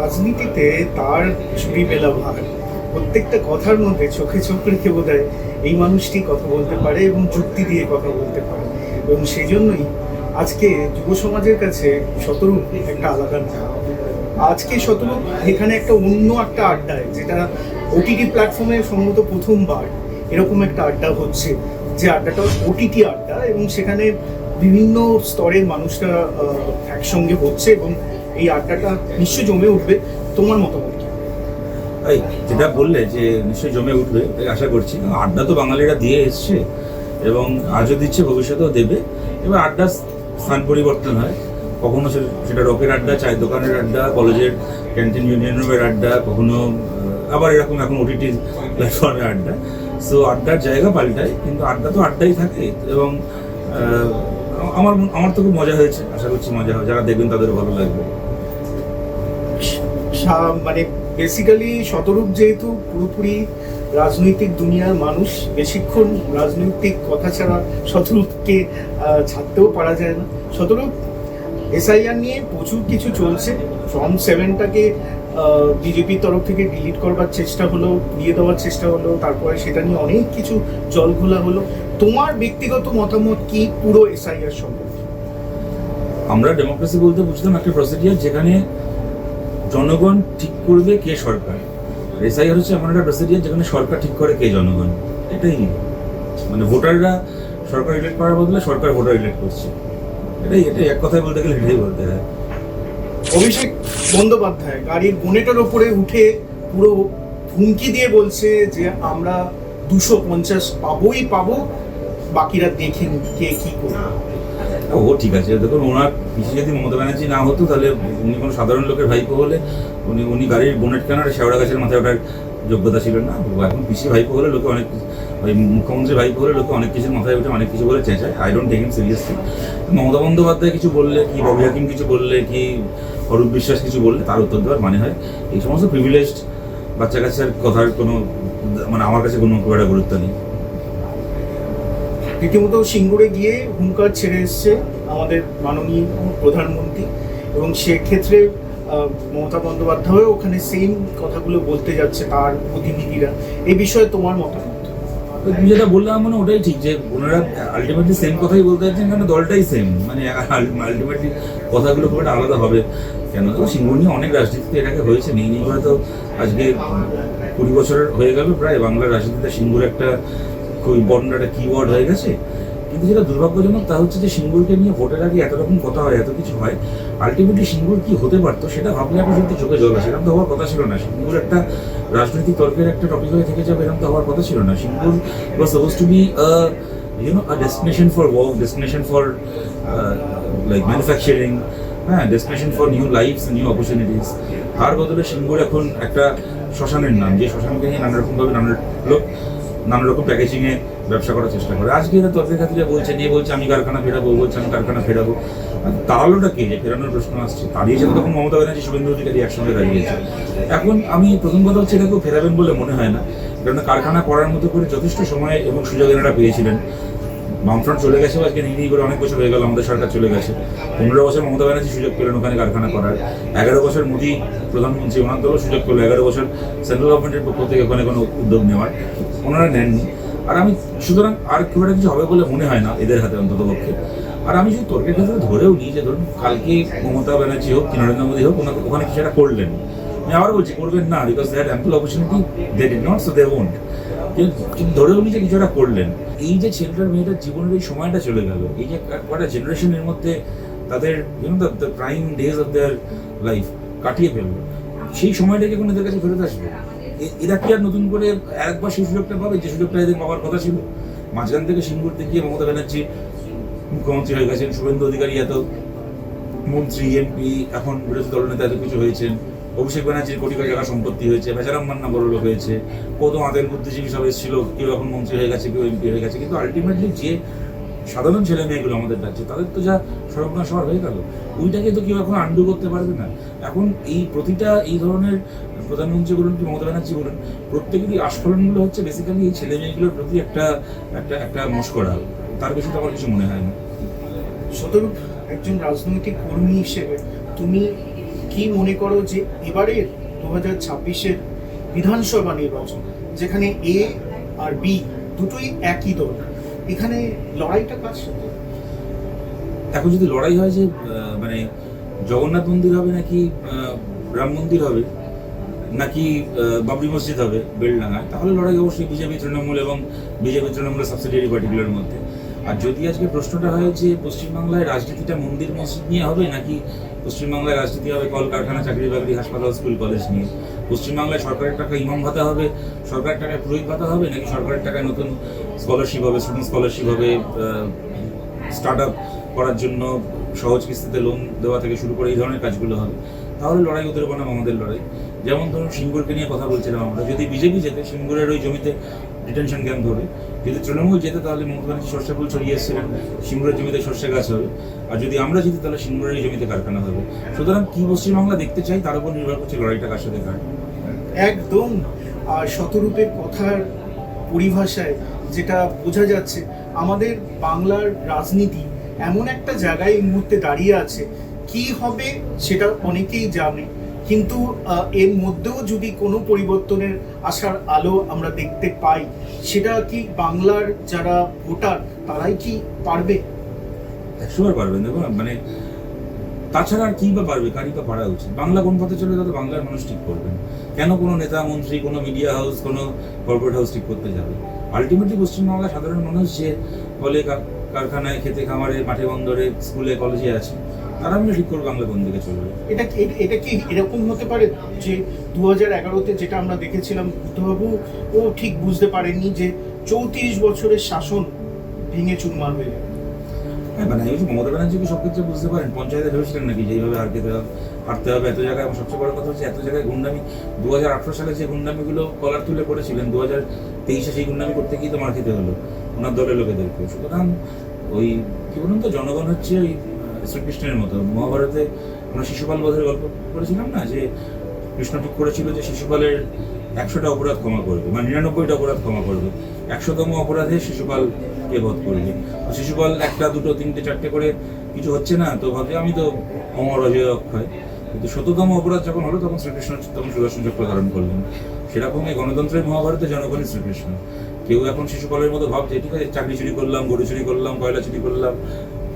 রাজনীতিতে তার ছুরি মেলা ভার প্রত্যেকটা কথার মধ্যে চোখে চোখ রেখে বোধ এই মানুষটি কথা বলতে পারে এবং যুক্তি দিয়ে কথা বলতে পারে। এবং সেই জন্যই আজকে যুব সমাজের কাছে শতরূপ একটা আলাদা নাম আজকে শতরূপ এখানে একটা অন্য একটা আড্ডায় যেটা ওটিটি প্ল্যাটফর্মে সম্ভবত প্রথমবার এরকম একটা আড্ডা হচ্ছে, যে আড্ডাটা ওটিটি আড্ডা এবং সেখানে বিভিন্ন স্তরের মানুষরা একসঙ্গে হচ্ছে এবং এই আড্ডাটা নিশ্চয়ই জমে উঠবে তোমার মতামত? এই, যেটা বললে যে নিশ্চয়ই জমে উঠবে আশা করছি। আড্ডা তো বাঙালিরা দিয়ে এসছে এবং আজও দিচ্ছে, ভবিষ্যতেও দেবে। এবার আড্ডার স্থান পরিবর্তন হয়। কখনো সেটা রকের আড্ডা, চায়ের দোকানের আড্ডা, কলেজের ক্যান্টিন ইউনিয়ন আড্ডা, কখনো আবার এরকম এখন ওটিটি প্ল্যাটফর্মের আড্ডা। সো আড্ডার জায়গা পাল্টায়, কিন্তু আড্ডা তো আড্ডাই থাকে এবং আমার আমার তো খুব মজা হয়েছে, আশা করছি মজা হবে। যারা দেখবেন তাদের ভালো লাগবে। মানে বেসিক্যালি শতরূপ যেহেতু পুরোপুরি রাজনৈতিক দুনিয়ার মানুষ, বেশিক্ষণ রাজনৈতিক কথা ছাড়া শতরূপকে ছাড়তেও পারা যায় না। শতরূপ এসআইআর নিয়ে প্রচুর কিছু চলছে। ফর্ম সেভেনটাকে বিজেপির তরফ থেকে ডিলিট করবার চেষ্টা হলো দিয়ে দেওয়ার চেষ্টা হলো, তারপরে সেটা নিয়ে অনেক কিছু জল ঘোলা হলো। তোমার ব্যক্তিগত মতামত কি পুরো এসআইআর সম্পর্কে? আমরা ডেমোক্রেসি বলতে বুঝতাম একটা প্রসিডিয়ার যেখানে জনগণ ঠিক করবে কে সরকার? এসআইআর হচ্ছে এমন একটা প্রসিডিয়ার যেখানে সরকার ঠিক করে কে জনগণ। এটাই মানে ভোটাররা সরকার ইলেক্ট করার বদলে সরকার ভোটার ইলেক্ট করছে। এটাই এটাই এক কথায় বলতে গেলে এটাই বলতে হয়। অভিষেক বন্দ্যোপাধ্যায়, গাড়ির বোনেটের ওপরে উঠে পুরো হুমকি দিয়ে বলছে যে আমরা দুশো পঞ্চাশ পাবোই পাবো, বাকিরা দেখেন কে কি করবে। ও ঠিক আছে, দেখুন, ওনার পিছিয়ে যদি মমতা ব্যানার্জি না হতো, তাহলে উনি কোনো সাধারণ লোকের ভাইপো হলে, উনি উনি গাড়ির বোনেট কেনার শেওড়া গাছের মাথায় ওঠার যোগ্যতা ছিল না। এখন পিছিয়ে ভাইপো হলে লোকে অনেক, ওই মুখ্যমন্ত্রী ভাইপো হলে লোকে অনেক কিছুর মাথায় উঠে অনেক কিছু বলে চেঁচায়। I don't take him seriously Mamata Bandyopadhyay কিছু বললে, কি ববি হাকিম কিছু বললে, কি অরূপ বিশ্বাস কিছু বললে, তার উত্তর দেওয়ার মানে হয়। এই সমস্ত প্রিভিলেজড বাচ্চা কাচ্চার কথার কোনো মানে আমার কাছে কোনো খুব একটা গুরুত্ব নেই। রীতিমতো সিঙ্গুরে গিয়ে হুঙ্কার ছেড়ে এসছে আমাদের মাননীয় প্রধানমন্ত্রী এবং সেক্ষেত্রে মমতা বন্দ্যোপাধ্যায়ও ওখানে সেম কথাগুলো বলতে যাচ্ছে তার প্রতিনিধিরা। এই বিষয়ে তোমার মতামত? তুমি যেটা বললাম মানে ওটাই ঠিক যে ওনারা আলটিমেটলি সেম কথাই বলতে যাচ্ছেন কারণ দলটাই সেম মানে আলটিমেটলি কথাগুলো খুব একটা আলাদা হবে কেন? তো সিংহ নিয়ে অনেক রাজনীতিতে এটাকে হয়েছে, নেই নেই করে তো আজকে কুড়ি বছরের হয়ে গেল প্রায় বাংলার রাজনীতিতে সিঙ্গুর একটা খুব ইম্পর্টেন্ট কিওয়ার্ড হয়ে গেছে। কিন্তু যেটা দুর্ভাগ্যজনক তা হচ্ছে যে সিঙ্গুরকে নিয়ে ভোটের আগে এত রকম কথা হয়, এত কিছু হয় আলটিমেটলি সিঙ্গুর কি হতে পারতো সেটা ভাবলে এখন সত্যি চোখে জল আসে। এরকম তো হওয়ার কথা ছিল না। সিঙ্গুর একটা রাজনৈতিক তর্কের একটা টপিক হয়ে থেকে যাবে, এরকম তো হওয়ার কথা ছিল না। Singur was supposed to be you know a destination for work destination for like manufacturing হ্যাঁ destination for new lifes new opportunities তার বদলে সিঙ্গুর এখন একটা শ্মশানের নাম, যে শ্মশানকে নিয়ে নানা রকমভাবে নানা লোক নানা রকম প্যাকেজিংয়ে ব্যবসা করার চেষ্টা করে। আজকে এরা তর্কের বলছে, নিয়ে বলছে, আমি কারখানা ফেরাবো, বলছে, আমি কারখানা ফেরাবো। আর দাঁড়ালোটা কে? যে ফেরানোর প্রশ্ন আসছে। দাঁড়িয়েছে তো তখন মমতা ব্যানার্জি, শুভেন্দু অধিকারী একসঙ্গে দাঁড়িয়েছে এখন আমি প্রথম কথা হচ্ছে, এটাকেও ফেরাবেন বলে মনে হয় না। কারণ কারখানা করার মতো করে যথেষ্ট সময় এবং সুযোগ এনারা পেয়েছিলেন। বামফ্রন্ট চলে গেছে, আজকে নিয়ে করে অনেক বছর হয়ে গেল, আমাদের সরকার চলে গেছে। পনেরো বছর মমতা ব্যানার্জি সুযোগ পেলেন ওখানে কারখানা করার। এগারো বছর মোদী প্রধানমন্ত্রী ওনার দলও সুযোগ পেল। এগারো বছর সেন্ট্রাল গভর্নমেন্টের পক্ষ থেকে ওখানে কোনো উদ্যোগ নেওয়ার। ওনারা নেননি। আর আমি, সুতরাং আর খুব একটা কিছু হবে বলে মনে হয় না এদের হাতে অন্তত পক্ষে। আর আমি যদি তর্কের ক্ষেত্রে ধরেও নিই যে ধরুন, কালকে মমতা ব্যানার্জি হোক কি নরেন্দ্র মোদী হোক, ওনাকে ওখানে কিছু একটা করলেন। আমি আবার বলছি, করবেন না because that ample opportunity they did not so they won't কিন্তু ধরেও নিই যে কিছু একটা করলেন। এই যে ছেলেটার মেয়েটার জীবনের এই সময়টা চলে গেল, এই যে কটা জেনারেশনের মধ্যে তাদের you know the prime days of their life কাটিয়ে ফেলল, সেই সময়টাকে কোনো এদের কাছে ফেরত আসবে? এরা কি আর নতুন করে একবার সেই সুযোগটা পাবে? যে সুযোগটা এদের পাওয়ার কথা ছিল। মাঝখান থেকে সিঙ্গুর দেখিয়ে মমতা ব্যানার্জি মুখ্যমন্ত্রী হয়ে গেছেন, শুভেন্দু অধিকারী এত মন্ত্রী এমপি এখন বিরোধী দলনেতা এত কিছু হয়েছেন। অভিষেক ব্যানার্জির কোটি কোটি টাকা সম্পত্তি হয়েছে, বেচারাম মান্না বড় হয়েছে। কত আদের বুদ্ধিজীবী সব এসেছিল, কেউ এখন মন্ত্রী হয়ে গেছে, কেউ এমপি হয়ে গেছে। কিন্তু আলটিমেটলি যে সাধারণ ছেলে মেয়েগুলো আমাদের রাজ্যে তাদের তো যা সর্বনাশ হওয়ার হয়ে গেল। ওইটাকে তো কেউ এখন আন্ডু করতে পারবে না। এখন এই প্রতিটা এই ধরনের প্রধানমন্ত্রী বলুন কি মমতা ব্যানার্জি বলুন প্রত্যেকেরই আস্ফলনগুলো হচ্ছে বেসিক্যালি এই ছেলে মেয়েগুলোর প্রতি একটা একটা একটা মস্করা তার বেশি তো আমার কিছু মনে হয় না। শতরূপ একজন রাজনৈতিক কর্মী হিসেবে তুমি কি মনে করো যে এবারের দু হাজার ছাব্বিশের বিধানসভা নির্বাচন যেখানে এ আর বি দুটোই একই দল এখানে লড়াইটা কার সাথে? এখন যদি লড়াই হয় যে মানে জগন্নাথ মন্দির হবে নাকি রাম মন্দির হবে নাকি বাবরি মসজিদ হবে বেলডাঙ্গায় তাহলে লড়াই অবশ্যই বিজেপি, তৃণমূল এবং বিজেপি, তৃণমূলের সাবসিডিয়ারি পার্টিগুলোর মধ্যে। আর যদি আজকে প্রশ্নটা হয় যে পশ্চিমবাংলায় রাজনীতিটা মন্দির মসজিদ নিয়ে হবে, নাকি পশ্চিমবাংলায় রাজনীতি হবে কলকারখানা, চাকরি বাকরি, হাসপাতাল স্কুল কলেজ নিয়ে? পশ্চিমবাংলায় সরকারের টাকা ইমাম ভাতা হবে, সরকারের টাকায় পুরোহিত ভাতা হবে, নাকি সরকারের টাকায় নতুন স্কলারশিপ হবে স্টুডেন্ট স্কলারশিপ হবে স্টার্ট আপ করার জন্য সহজ কিস্তিতে লোন দেওয়া থেকে শুরু করে এই ধরনের কাজগুলো হবে? তাহলে লড়াই ওদের বনাম আমাদের লড়াই। যেমন ধরুন সিঙ্গুরকে নিয়ে কথা বলছিলাম আমরা, যদি বিজেপি যেতে, সিঙ্গুরের ওই জমিতে ডিটেনশন ক্যাম্প ধরে, যদি তৃণমূল যেতে, তাহলে মমতা ব্যানার্জি সর্ষে ফুল ছড়িয়ে এসেছিলেন, সিঙ্গুরের জমিতে সর্ষে গাছ হবে। আর যদি আমরা যেতে, তাহলে সিঙ্গুরের এই জমিতে কারখানা হবে। সুতরাং কি পশ্চিমবাংলা দেখতে চাই, তার উপর নির্ভর করছে লড়াইটা কার সাথে কার। একদম, আর শতরূপের কথার পরিভাষায় যেটা বোঝা যাচ্ছে, আমাদের বাংলার রাজনীতি এমন একটা জায়গায় এই মুহূর্তে দাঁড়িয়ে আছে। কি হবে সেটা অনেকেই জানে। কিন্তু এর মধ্যেও যদি কোনো পরিবর্তনের আসার আলো আমরা দেখতে পাই, সেটা কি বাংলার যারা ভোটার, তারাই কি পারবে? একশোবার পারবেন দেখুন মানে তাছাড়া আর কি বা পারবে, কারই বা পারা উচিত? বাংলা কোন পথে চলে যাতে বাংলার মানুষ ঠিক করবেন কেন কোনো নেতা, মন্ত্রী, কোনো মিডিয়া হাউস কোনো কর্পোরেট হাউস ঠিক করতে যাবে? আলটিমেটলি পশ্চিমবাংলার সাধারণ মানুষ যে বলে কারখানায় খেতে খামারে মাঠে বন্দরে স্কুলে কলেজে আছে তারা আমরা ঠিক করব বাংলা কোন দিকে চলবে? এটা কি এটা- কি এরকম হতে পারে যে দু হাজার এগারোতে যেটা আমরা দেখেছিলাম বুদ্ধবাবু ও ঠিক বুঝতে পারেনি যে চৌত্রিশ বছরের শাসন ভেঙে চুরমার হয়ে যাবে হ্যাঁ মানে যে মমতা ব্যানার্জি কি সব ক্ষেত্রে বুঝতে পারেন? পঞ্চায়েতে ভেবেছিলেন নাকি যে এইভাবে হারতে হবে হারতে হবে? এত জায়গায় এবং সবচেয়ে বড় কথা হচ্ছে এত জায়গায় গুন্ডামি। দু হাজার আঠারো সালে যে গুন্ডামিগুলো কলার তুলে করেছিলেন দু হাজার তেইশে সেই গুন্ডামি করতে গিয়ে তো মার খেতে হলো। ওনার দলের লোকেদেরকে সুতরাং ওই, কি বলুন তো, জনগণ হচ্ছে ওই শ্রীকৃষ্ণের মতো। মহাভারতে আমরা শিশুপাল বধের গল্প করেছিলাম না, যে কৃষ্ণ ঠিক করেছিল যে শিশুপালের একশোটা অপরাধ ক্ষমা করবে মানে নিরানব্বইটা অপরাধ ক্ষমা করবে। একশোতম অপরাধে শিশুপালকে বধ করবে শিশুপাল একটা, দুটো, তিনটে, চারটে করে কিছু হচ্ছে না, তো ভাবে আমি তো অমর অজয় অক্ষয়। কিন্তু শততম অপরাধ যখন হলো, তখন শ্রীকৃষ্ণ, তখন সুদর্শন চক্র ধারণ করলেন। সেরকম এই গণতন্ত্রের মহাভারতে জনগণই শ্রীকৃষ্ণ। কেউ এখন শিশুপালের মতো ভাবছে ঠিক আছে চাকরি চুরি করলাম গরু চুরি করলাম কয়লা চুরি করলাম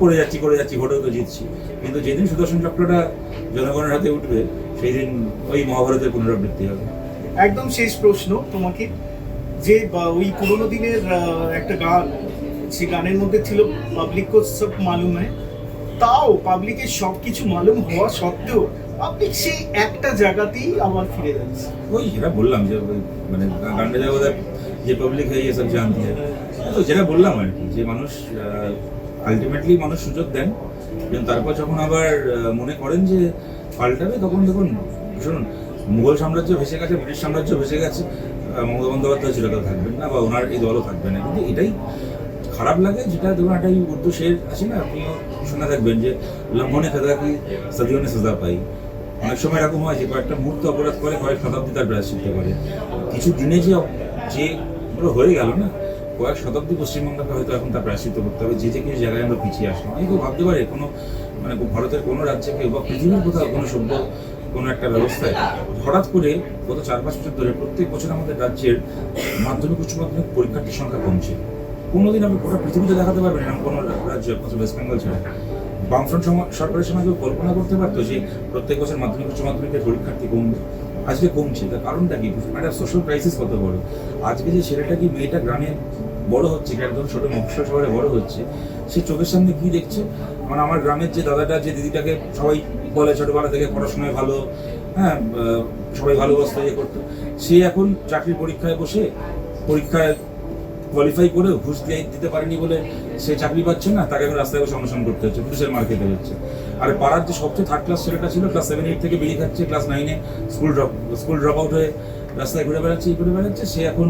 করে যাচ্ছি করে যাচ্ছি ভোটেও তো জিতছি। কিন্তু যেদিন সুদর্শন চক্রটা জনগণের হাতে উঠবে সেই দিন ওই মহাভারতের পুনরাবৃত্তি হবে। একদম শেষ প্রশ্ন তোমাকে। যে ওই পুরোনো দিনের একটা গান সেই গানের মধ্যে ছিল পাবলিক কো সব মালুম। হয় তাও পাবলিকের সব কিছু মালুম হওয়া সত্ত্বেও পাবলিক সেই একটা জায়গাতেই আবার ফিরে যাচ্ছে। ওই যেটা বললাম যে মানে গানটা যাব যে পাবলিক হয়ে সব জানতে তো যেটা বললাম আর কি, যে মানুষ আলটিমেটলি মানুষ সুযোগ দেন। তারপর যখন আবার মনে করেন যে পাল্টাবে, তখন দেখুন, শুনুন, মুঘল সাম্রাজ্য ভেসে গেছে, ব্রিটিশ সাম্রাজ্য ভেসে গেছে মমতা বন্দ্যোপাধ্যায় কেউ থাকবেন না বা ওনার এই দলও থাকবে না। কিন্তু এটাই খারাপ লাগে, যেটা ধরুন একটা উর্দু শের আছে না, আপনিও শুনে থাকবেন যে লম্বনে খাদা কি সদিওনে সাজা পাই। অনেক সময় এরকম হয় যে কয়েকটা মুহূর্ত অপরাধ করে, কয়েক শতাব্দী তার প্রায়শ্চিত্ত করে। কিছু দিনে যে যে গুলো হয়ে গেল না। কয়েক শতাব্দী পশ্চিমবঙ্গকে হয়তো এখন তার প্রায়শ্চিত্ত করতে হবে, যে যে কিছু জায়গায় আমরা পিছিয়ে আসলাম। আমি কেউ ভাবতে পারে কোনো মানে ভারতের কোনো রাজ্যে কেউ বা পৃথিবীর কোথাও কোনো সভ্য, কোনো একটা ব্যবস্থায় হঠাৎ করে গত চার পাঁচ বছর ধরে প্রত্যেক বছর আমাদের রাজ্যের মাধ্যমিক, উচ্চ মাধ্যমিক পরীক্ষার্থীর সংখ্যা কমছে। কোনোদিন আপনি গোটা পৃথিবীতে দেখাতে পারবেন এরকম কোনো রাজ্য একমাত্র ওয়েস্ট বেঙ্গল ছাড়া। বামফ্রন্ট সরকারের সময় কেউ কল্পনা করতে পারতো যে প্রত্যেক বছর মাধ্যমিক, উচ্চ মাধ্যমিকের পরীক্ষার্থী কমবে? আজকে কমছে। তার কারণটা কি? একটা সোশ্যাল ক্রাইসিস কত বড়? আজকে যে ছেলেটা কি মেয়েটা গ্রামে বড় হচ্ছে একদম ছোটো মফস শহরে বড় হচ্ছে, সে চোখের সামনে কি দেখছে? মানে আমার গ্রামের যে দাদাটা, যে দিদিটাকে সবাই বলে ছোটোবেলা থেকে পড়াশোনায় ভালো হ্যাঁ সবাই ভালোবাসতো ইয়ে করতো, সে এখন চাকরির পরীক্ষায় বসে, পরীক্ষায় কোয়ালিফাই করেও ঘুষ দিয়ে দিতে পারেনি বলে সে চাকরি পাচ্ছে না, তাকে এখন রাস্তায় বসে অনুসরণ করতে হচ্ছে, পুলিশের মার্কেটে হচ্ছে। আর পাড়ার যে সবচেয়ে থার্ড ক্লাস ছেলেটা ছিল ক্লাস সেভেন এইট থেকে বেরিয়ে খাচ্ছে ক্লাস নাইনে school drop school drop out হয়ে রাস্তায় ঘুরে বেড়াচ্ছে ঘুরে বেড়াচ্ছে, সে এখন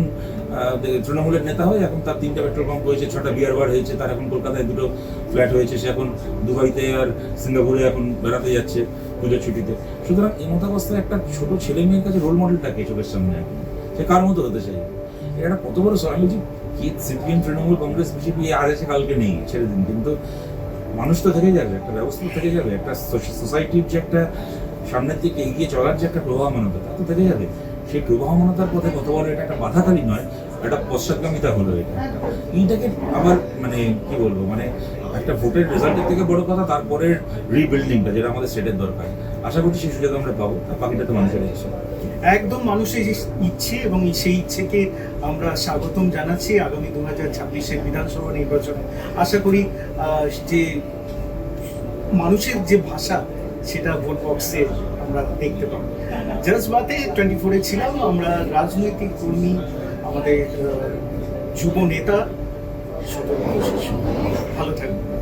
তৃণমূলের নেতা হয়ে এখন তার তিনটা পেট্রোল পাম্প হয়েছে, ছটা বিয়ার বার হয়েছে, তার এখন কলকাতায় দুটো ফ্ল্যাট হয়েছে, সে এখন দুবাইতে আর সিঙ্গাপুরে এখন বেড়াতে যাচ্ছে পুজোর ছুটিতে। সুতরাং এই মতাবস্থায় একটা ছোট ছেলে মেয়ের কাছে রোল মডেলটাকে চোখের সামনে এখন? সে কার মতো হতে চাই এটা কত বড় আমি সিপিএম, তৃণমূল, কংগ্রেস, বিজেপি আজ আছে কালকে নেই, ছেড়ে দিন। কিন্তু মানুষ তো থেকে যাবে, একটা ব্যবস্থা থেকে যাবে, একটা সোসাইটির যে একটা সামনের দিকে এগিয়ে চলার যে একটা প্রবাহমানতা, তা তো থেকে যাবে। সেই প্রবাহমানতার পথে কত বড় এটা একটা বাধাকালী নয় একটা পশ্চাৎগামিতা হলো এটা। এইটাকে আবার মানে কি বলব মানে একটা ভোটের রেজাল্টের থেকে বড় কথা তারপরে রিবিল্ডিংটা যেটা আমাদের সেটের দরকার। আশা করছি সেই সুযোগ আমরা পাবো, আর বাকিটা তো মানুষের ইচ্ছা একদম মানুষের ইচ্ছে এবং সেই ইচ্ছেকে আমরা স্বাগতম জানাচ্ছি আগামী দু হাজার ছাব্বিশের বিধানসভা নির্বাচনে। আশা করি যে মানুষের যে ভাষা, সেটা ভোট বক্সে আমরা দেখতে পাবো। জজবাতে টোয়েন্টি ফোরে ছিলাম, আমরা রাজনৈতিক কর্মী, আমাদের যুব নেতা ভালো থাকবেন।